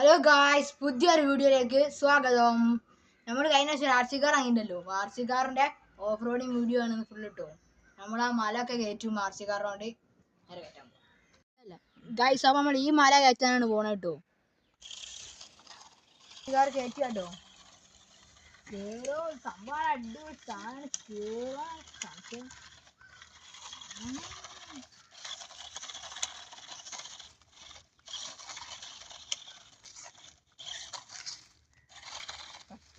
Hello guys പുതിയൊരു വീഡിയോയിലേക്ക് സ്വാഗതം. നമ്മൾ കഴിഞ്ഞ വർഷം R C car off roading video ആണ് ഫുൾ ഇട്ടോ. നമ്മൾ ആ മല ഒക്കെ കയറ്റും ആർ നേരെ കയറ്റാൻ അല്ല ഗായ്സ് അപ്പോൾ നമ്മൾ ഈ മല കയറ്റാനാണ് പോണത് കേട്ടോ കാർ കയറ്റി കേട്ടോ. കേറോ സംഭവം അടിപൊളി. സാധനം കേറാൻ സംശയം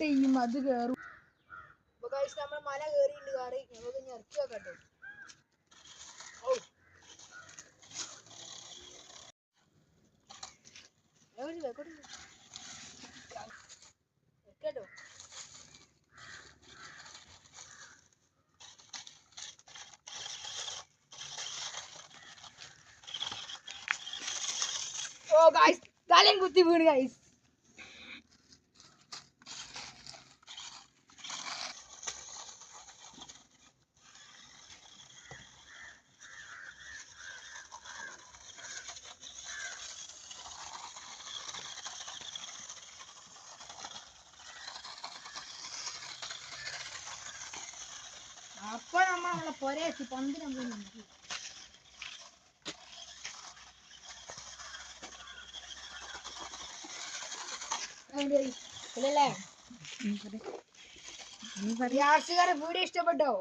ചെയ്യും അത് കേറും. നമ്മൾ മല കയറിയിട്ടുണ്ട് കാറി നമുക്ക് ഇനി ഇറക്കി വെക്കാം കേട്ടോ ഓ ഗായ്സ് തലയും കുത്തി വീണ് ഗായ്സ് അപ്പൊ നമ്മൾ നമ്മളെ പൊരയെത്തി പന്തിനെ പോയി നിൽക്കും ആർസുകാരെ വീഡിയോ ഇഷ്ടപ്പെട്ടോ?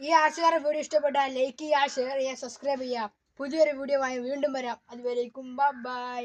ഈ ആർസുകാരെ വീഡിയോ ഇഷ്ടപ്പെട്ടാൽ ലൈക്ക് ചെയ്യുക ഷെയർ ചെയ്യുക സബ്സ്ക്രൈബ് ചെയ്യുക. പുതിയൊരു വീഡിയോ വീണ്ടും വരാം. അതുവരേക്കും ബൈ